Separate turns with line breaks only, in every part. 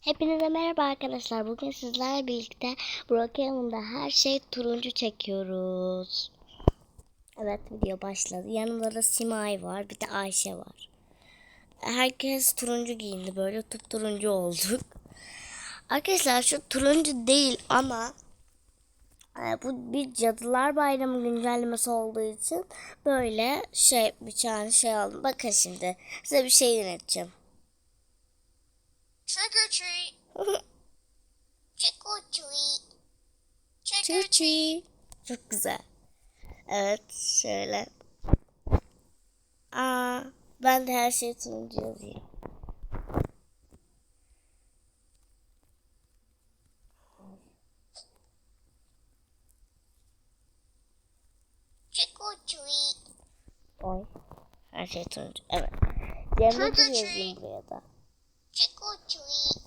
Hepinize merhaba arkadaşlar. Bugün sizlerle birlikte Brokeman'da her şey turuncu çekiyoruz. Evet video başladı. Yanımda da Simay var. Bir de Ayşe var. Herkes turuncu giyindi. Böyle tup turuncu olduk. Arkadaşlar şu turuncu değil ama e, bu bir Cadılar Bayramı güncellemesi olduğu için böyle şey bir tane şey aldım. Bakın şimdi size bir şey deneteceğim.
Trick or treat. Trick or treat. Trick or treat.
Çok güzel. Evet şöyle. Aa, ben de her şeyi turuncu yazayım.
Trick or treat.
Oy. Her şey turuncu. Evet.
Trick or
yazayım buraya da.
Trick or treat.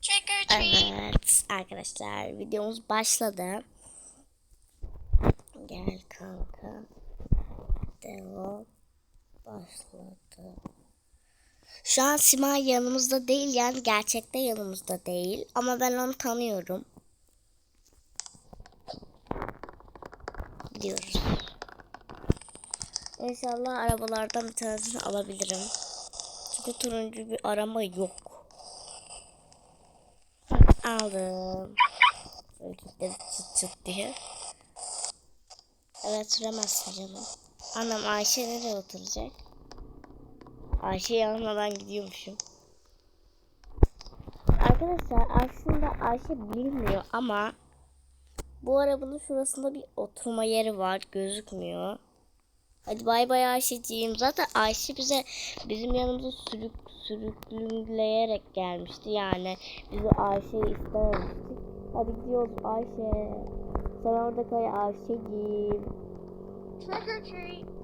Trick or treat.
Evet arkadaşlar videomuz başladı. Gel kanka. Devam. Başladı. Şu an Simay yanımızda değil yani gerçekte yanımızda değil. Ama ben onu tanıyorum. Gidiyoruz. İnşallah arabalardan bir tanesini alabilirim. Çünkü turuncu bir arama yok. Aldım. Kilitleri çıt çıt diye. Evet süremezsin canım. Anam Ayşe nereye oturacak? Ayşe yanmadan gidiyormuşum. Arkadaşlar aslında Ayşe bilmiyor ama bu arabanın şurasında bir oturma yeri var gözükmüyor. Hadi bay bay Ayşeciğim. Zaten Ayşe bize bizim yanımıza sürük sürükleyerek gelmişti. Yani biz o Ayşe'yi istememiştik. Hadi gidiyoruz Ayşe. Sen orada kay Ayşeciğim.
Trick.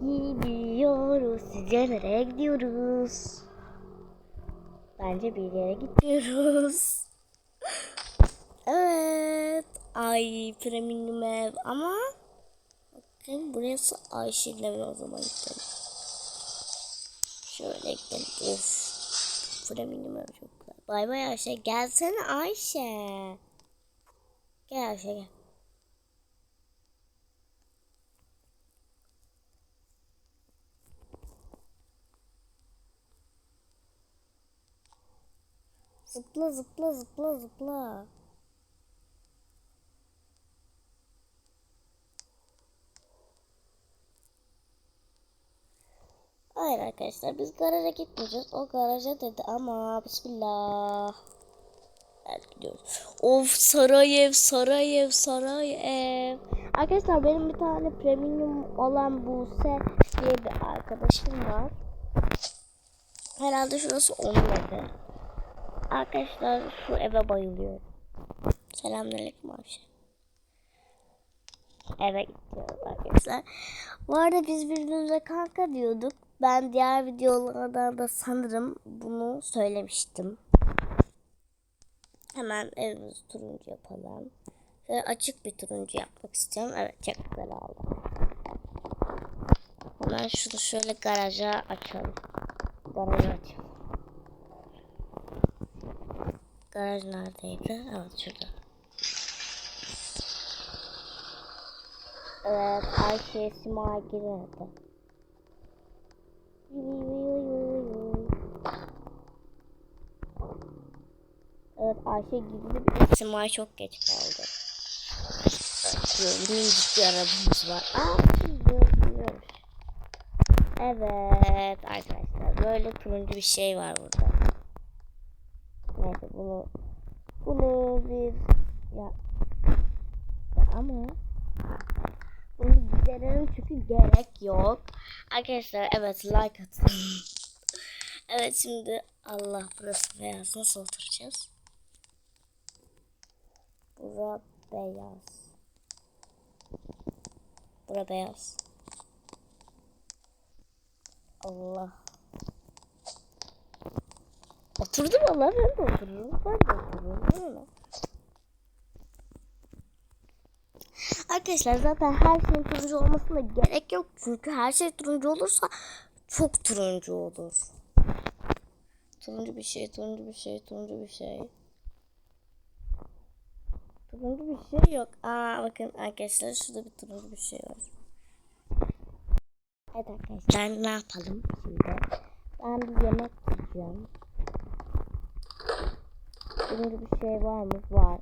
Gidiyoruz. Sizce nereye gidiyoruz? Bence bir yere gitmiyoruz. evet. Ay premium ev ama bakın burası Ayşe'nin evi o zaman gidelim. Şöyle gidelim. Of. Premium ev çok güzel. Bay bay Ayşe. Gelsene Ayşe. Gel Ayşe gel. Zıpla zıpla zıpla zıpla. Hayır arkadaşlar biz garaja gitmeyeceğiz. O garaja dedi ama bismillah. Evet gidiyoruz. Of saray ev saray ev saray ev. Arkadaşlar benim bir tane premium olan Buse diye bir arkadaşım var. Herhalde şurası onun evi. Arkadaşlar şu eve bayılıyorum. Selamünaleyküm Ayşe. Eve gidiyoruz arkadaşlar. Bu arada biz birbirimize kanka diyorduk. Ben diğer videolarda da sanırım bunu söylemiştim. Hemen evimizi turuncu yapalım. Şöyle açık bir turuncu yapmak istiyorum. Evet çok güzel oldu. Hemen şunu şöyle garaja açalım. Garajı açalım. Garaj neredeydi? Evet şurada. Evet Ayşe Sima girerdi. Ayşe girdi. Bir de Sima çok geç kaldı. Böyle minicik bir arabamız var. Aa, görüyoruz. Evet arkadaşlar böyle turuncu bir şey var burada. Neyse bunu bunu bir ya, ya ama bunu giderelim çünkü gerek yok. Arkadaşlar evet like atın. evet şimdi Allah burası beyaz nasıl oturacağız? Bura beyaz. Bura beyaz. Allah. Oturdum valla ben de otururum. Ben de otururum. Arkadaşlar zaten her şeyin turuncu olmasına gerek yok. Çünkü her şey turuncu olursa çok turuncu olur. Turuncu bir şey, turuncu bir şey, turuncu bir şey. Turuncu bir şey yok. Aa bakın arkadaşlar şurada bir turuncu bir şey var. Evet arkadaşlar ne yapalım şimdi? Ben bir yemek yiyeceğim. Turuncu bir şey var mı? Var.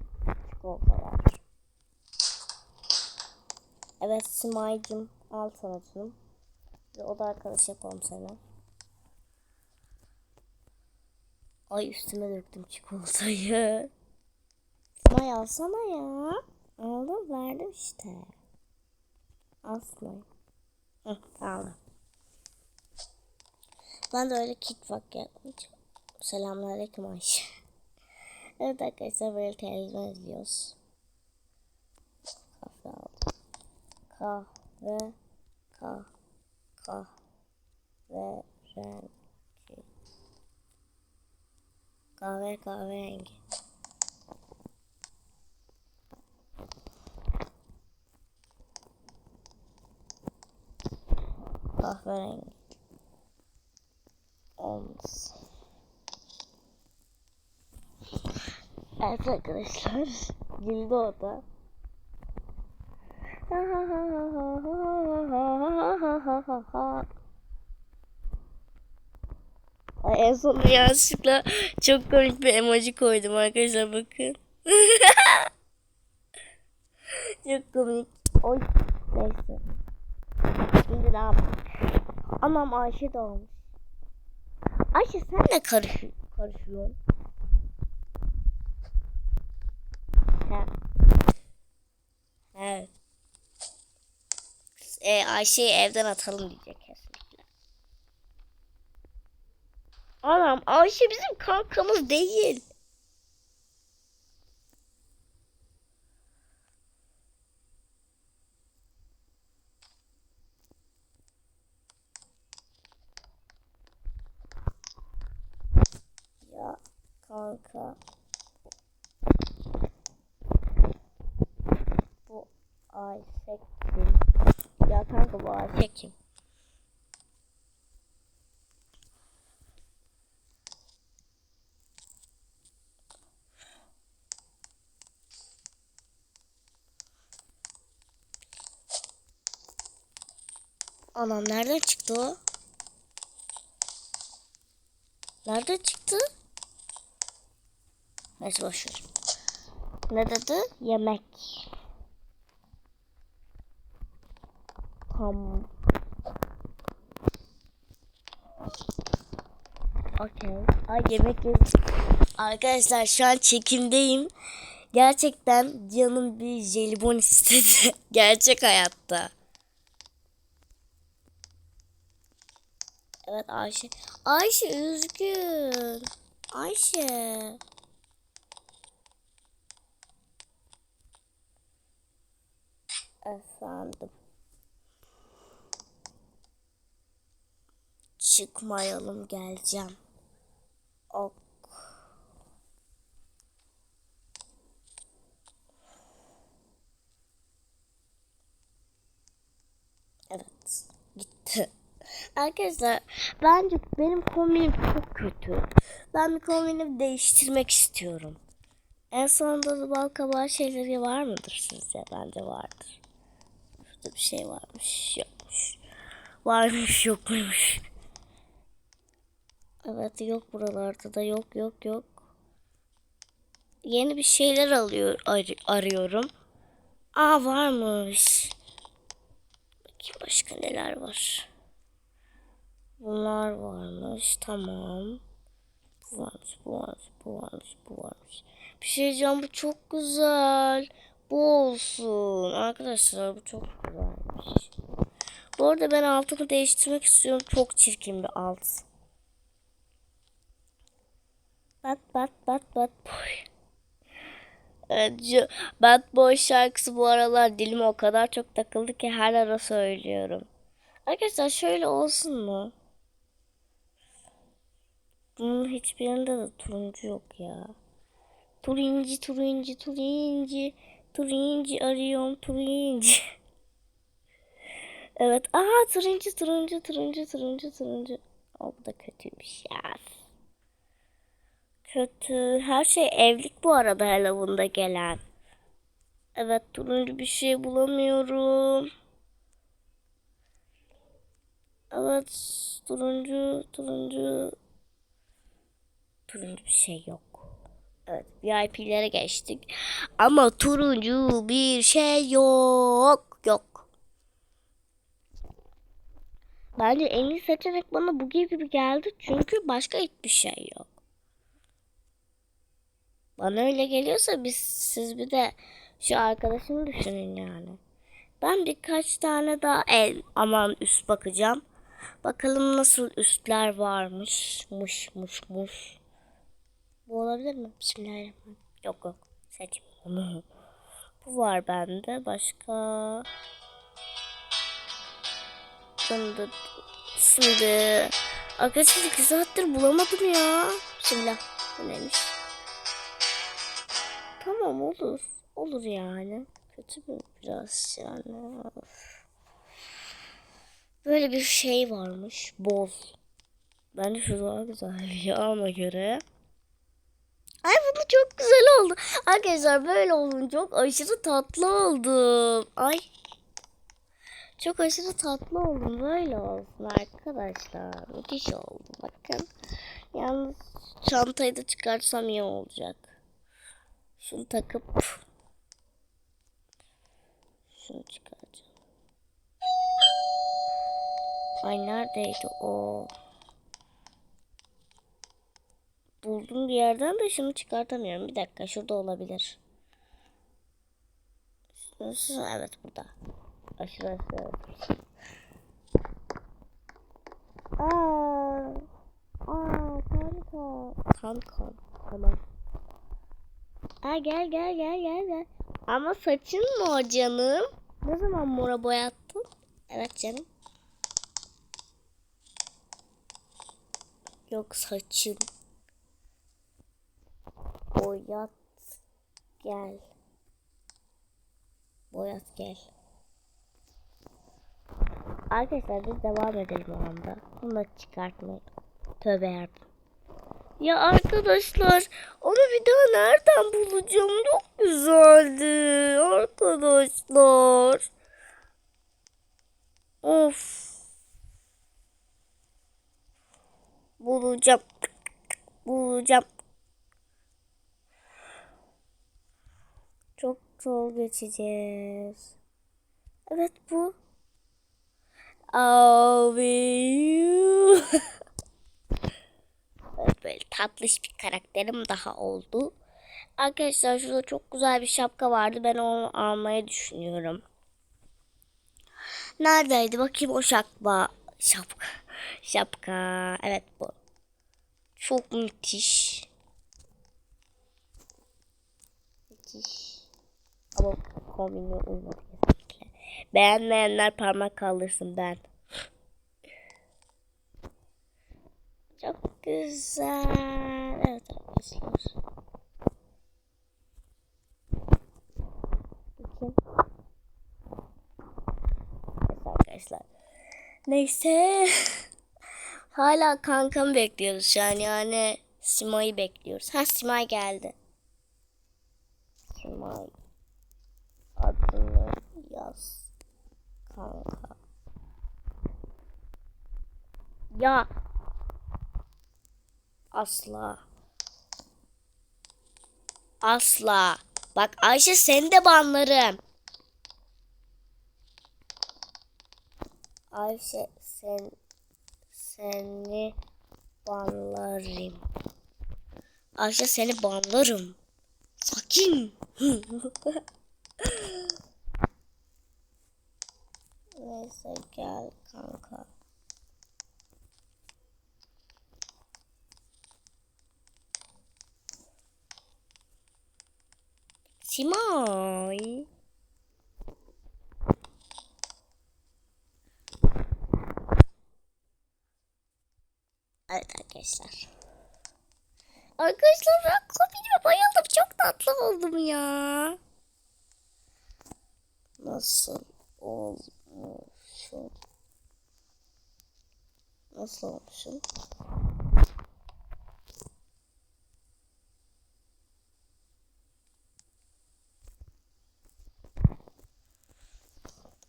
Çikolata var. Evet Simay'cım al sana canım. O da arkadaş yapalım sana. Ay üstüme döktüm çikolatayı. Simay alsana ya. Aldım verdim işte. Simay. Hı, aldım. Ben de öyle kit vak yapmayacağım. Selamünaleyküm Ayşe. evet arkadaşlar böyle televizyon izliyoruz. Kahve aldım. Kahve. Kah. Kahve. Rengi. Kahve kahverengi. Kahverengi. Olmaz. Evet arkadaşlar. Güldü o da. Ay en sonunda yanlışlıkla çok komik bir emoji koydum arkadaşlar bakın. çok komik. Oy neyse. Şimdi ne yapalım? Anam Ayşe de. Ayşe sen de karış karışıyorsun. He. Evet. E, Ayşe'yi evden atalım diyecek kesinlikle. Anam Ayşe bizim kankamız değil. Ya kanka. Bu Ayşe kim? Ya kanka bu Ayşe kim? Anam nereden çıktı o? Nerede çıktı? Neyse boşver. Ne dedi? Yemek. Tam. Okey. Ay yemek yedim. Arkadaşlar şu an çekimdeyim. Gerçekten canım bir jelibon istedi. Gerçek hayatta. Evet Ayşe. Ayşe üzgün. Ayşe. Efendim. Çıkmayalım geleceğim. Ok. Evet. Gitti. Arkadaşlar bence benim kombinim çok kötü. Ben bir kombinimi değiştirmek istiyorum. En sonunda da bal kabağı şeyleri var mıdır sizce? Bence vardır. Şurada bir şey varmış. Yokmuş. Varmış yokmuş. Evet yok buralarda da yok yok yok. Yeni bir şeyler alıyor ar- arıyorum. Aa varmış. Bakayım başka neler var. Bunlar varmış. Tamam. Bu varmış, bu varmış, bu varmış, bu varmış. Bir şey diyeceğim bu çok güzel. Bu olsun. Arkadaşlar bu çok güzelmiş. Bu arada ben altımı değiştirmek istiyorum. Çok çirkin bir alt. Bat bat bat bat boy. Evet, Bad Boy şarkısı bu aralar dilime o kadar çok takıldı ki her ara söylüyorum. Arkadaşlar şöyle olsun mu? Bunun hiçbirinde de turuncu yok ya. Turuncu, turuncu, turuncu. Turuncu arıyorum, turuncu. evet, aha turuncu, turuncu, turuncu, turuncu, turuncu. O da kötüymüş ya. kötü. Her şey evlilik bu arada Halloween'da gelen. Evet turuncu bir şey bulamıyorum. Evet turuncu turuncu turuncu bir şey yok. Evet VIP'lere geçtik. Ama turuncu bir şey yok. Yok. Bence en iyi seçenek bana bu gibi geldi. Çünkü başka hiçbir şey yok. Bana öyle geliyorsa biz siz bir de şu arkadaşımı düşünün yani. Ben birkaç tane daha el aman üst bakacağım. Bakalım nasıl üstler varmış. Muş muş muş. Bu olabilir mi? Bismillahirrahmanirrahim. Yok yok. Seçmiyorum. Bu var bende. Başka. Şimdi, şimdi arkadaşlar iki saattir bulamadım ya. Bismillah. Bu neymiş? Tamam olur. Olur yani. Kötü mü biraz yani. Of. Böyle bir şey varmış. Boz. Bence şu daha güzel ya ona göre. Ay bu da çok güzel oldu. Arkadaşlar böyle olun çok aşırı tatlı oldum. Ay. Çok aşırı tatlı oldum. Böyle olsun arkadaşlar. Müthiş oldu. Bakın. Yalnız çantayı da çıkartsam iyi olacak. Şunu takıp şunu çıkaracağım. Ay neredeydi o? Buldum bir yerden de şunu çıkartamıyorum. Bir dakika şurada olabilir. Şurası, evet burada. Aşırı Aa, aa kanka. Kanka. Tamam. Aa gel gel gel gel gel. Ama saçın mor canım. Ne zaman mora boyattın? Evet canım. Yok saçım. Boyat gel. Boyat gel. Arkadaşlar biz devam edelim anda. Bunu da çıkartmayalım. Tövbe yarabbim. Ya arkadaşlar onu bir daha nereden bulacağım? Çok güzeldi arkadaşlar. Of. Bulacağım. Bulacağım. Zor geçeceğiz. Evet bu. Abi you. Evet, böyle tatlış bir karakterim daha oldu. Arkadaşlar şurada çok güzel bir şapka vardı. Ben onu almayı düşünüyorum. Neredeydi? Bakayım o şapka. Şapka. Şapka. Evet bu. Çok müthiş. Müthiş. Ama kombine uymadı kesinlikle. Beğenmeyenler parmak kaldırsın ben. Çok güzel. Evet arkadaşlar. Evet arkadaşlar. Neyse. Hala kankamı bekliyoruz an yani. Sima'yı bekliyoruz. Ha Simay geldi. Simay. Yaz. Kanka. Ya Asla. Asla. Bak Ayşe seni de banlarım. Ayşe sen seni banlarım. Ayşe seni banlarım. Sakin. Neyse gel kanka. Simay. Evet arkadaşlar. Arkadaşlar ben kombinime bayıldım. Çok tatlı oldum ya. Nasıl olmuş oldum. Nasıl olmuşum?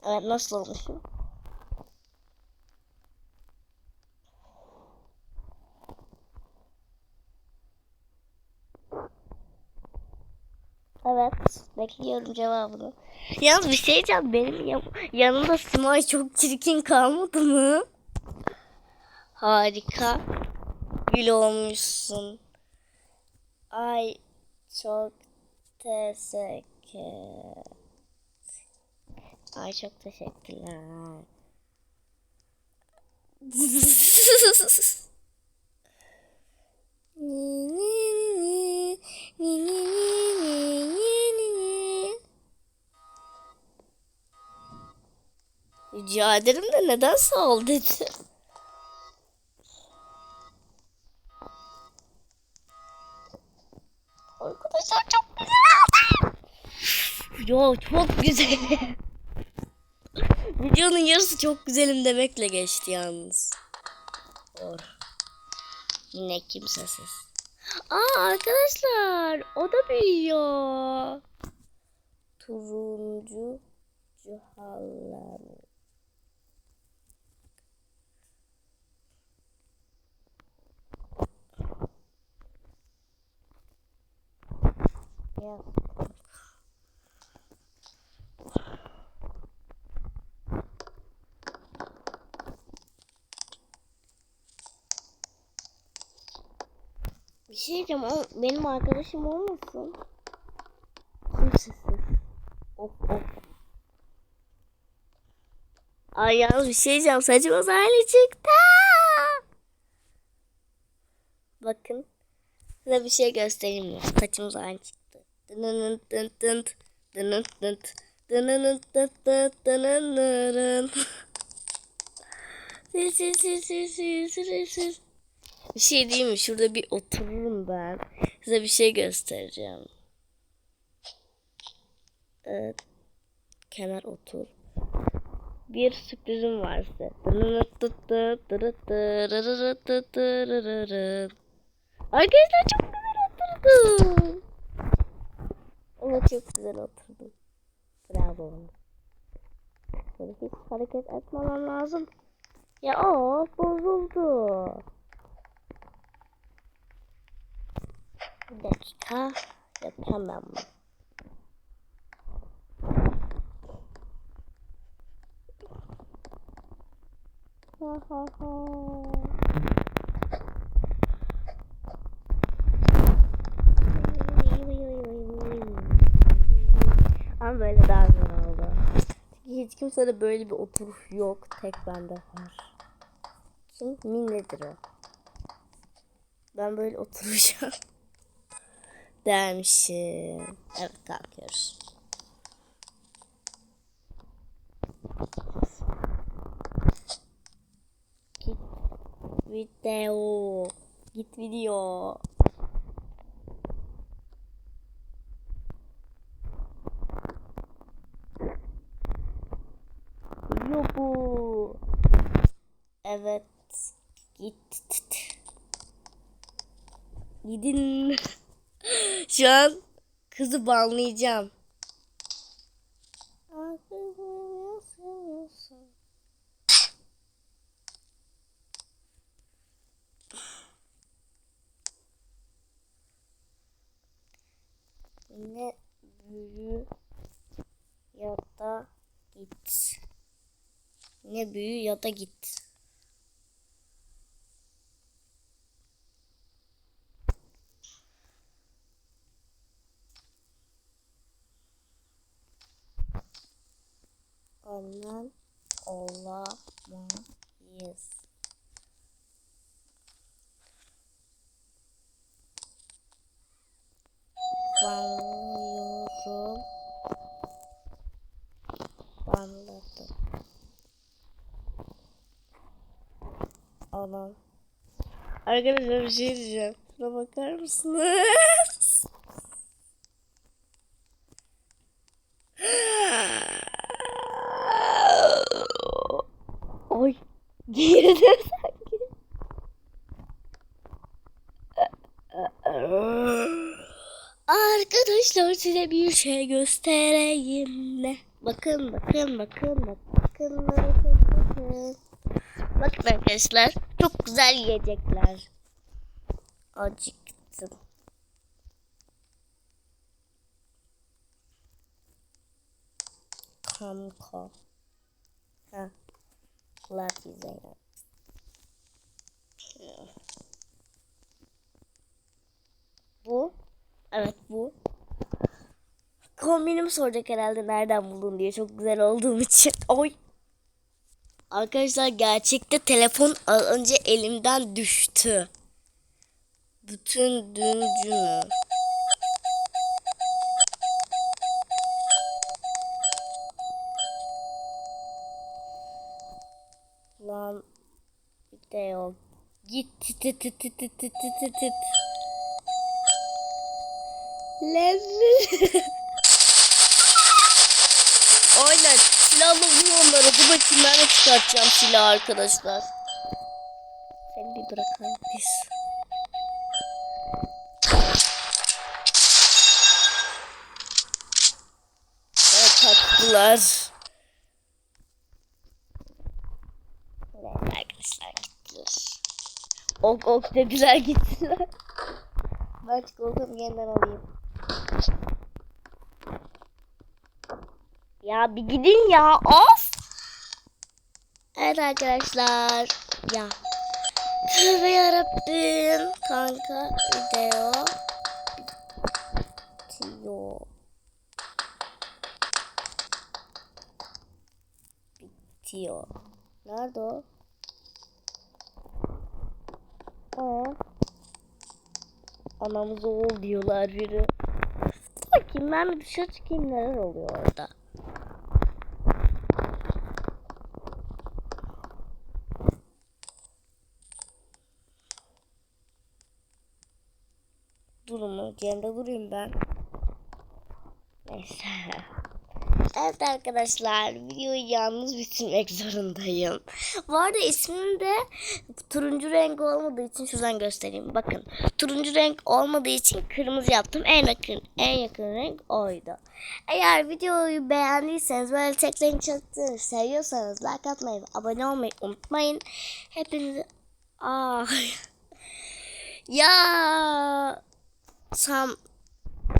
Evet nasıl olmuşum? Evet. Bekliyorum cevabını. Yalnız bir şey diyeceğim. Benim ya- yanımda Simay çok çirkin kalmadı mı? Harika. Gül olmuşsun. Ay çok teşekkür. Ay çok teşekkürler. Rica ederim de neden sağ ol dedi. Arkadaşlar çok güzel. Yo çok güzel. Videonun yarısı çok güzelim demekle geçti yalnız. Doğru. Yine kimsesiz. Aa arkadaşlar o da büyüyor. Turuncu cuhallar. Ya. Bir şey diyeceğim ama benim arkadaşım olmasın. Kimsesiz. Of of. Ay yalnız bir şey diyeceğim saçım uzaylı çıktı. Bakın. Size bir şey göstereyim mi? Saçım uzaylı çıktı. Dınının dın dın dının dın dınının dın dın dınının. Sil sil sil sil sil sil. Bir şey diyeyim mi? Şurada bir otururum ben. Size bir şey göstereceğim. Evet. Kenar otur. Bir sürprizim var size. Arkadaşlar çok güzel oturdum. Evet çok güzel oturdum. Bravo. Böyle hiç hareket etmemem lazım. Ya o bozuldu. Bir dakika. Yapacağım. Ha ha ha. Ama böyle daha güzel oldu. Çünkü hiç kimsede böyle bir oturuş yok. Tek bende var. Kim? Minnedir o. Ben böyle oturacağım. Dermişim. Evet kalkıyoruz. Git video. Git video. Bu. Evet. Git. Gidin. Şu an kızı banlayacağım. Ne büyü ya da git. Ne büyü ya da git. Anam. Arkadaşlar bir şey diyeceğim. Şuna bakar mısınız? Oy. Girdim sanki. Arkadaşlar size bir şey göstereyim ne? Bakın bakın bakın bakın. bakın. bakın. Bakın arkadaşlar. Güzel yiyecekler. Acıktım. Kanka. Ha. You Zeynep. Bu. Evet bu. Kombinimi soracak herhalde nereden buldun diye çok güzel olduğum için. Oy. Arkadaşlar gerçekte telefon az önce elimden düştü. Bütün düncü mü? Lan bir de yok. Git tit tit tit tit tit tit tit tit. Lezzet. Aynen. Silahla vur onları. Dur bakayım ben de çıkartacağım silahı arkadaşlar. Seni bir bırakalım biz. Evet tatlılar. Arkadaşlar gittiler. Ok ok dediler gittiler. Ben çikolatamı yeniden alayım. Ya bir gidin ya of. Evet arkadaşlar. Ya. Tövbe yarabbim. Kanka video. Bitiyor. Bitiyor. Nerede o? Aa. Anamız oğul diyorlar biri. Bakayım ben bir dışarı çıkayım neler oluyor orada. Durumu yerinde durayım ben. Neyse. Evet arkadaşlar videoyu yalnız bitirmek zorundayım. Bu arada ismim de turuncu renk olmadığı için şuradan göstereyim. Bakın turuncu renk olmadığı için kırmızı yaptım. En yakın en yakın renk oydu. Eğer videoyu beğendiyseniz böyle tek renk çalıştığını seviyorsanız like atmayı ve abone olmayı unutmayın. Hepinizi Aa. ya tam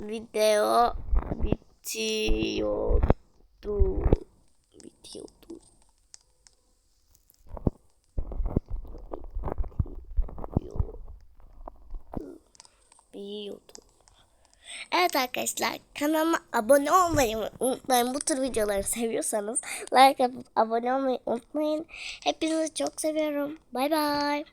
video bitiyordu. Bitiyordu. Bitiyordu. Evet arkadaşlar kanalıma abone olmayı unutmayın. Bu tür videoları seviyorsanız like atıp abone olmayı unutmayın. Hepinizi çok seviyorum. Bay bay.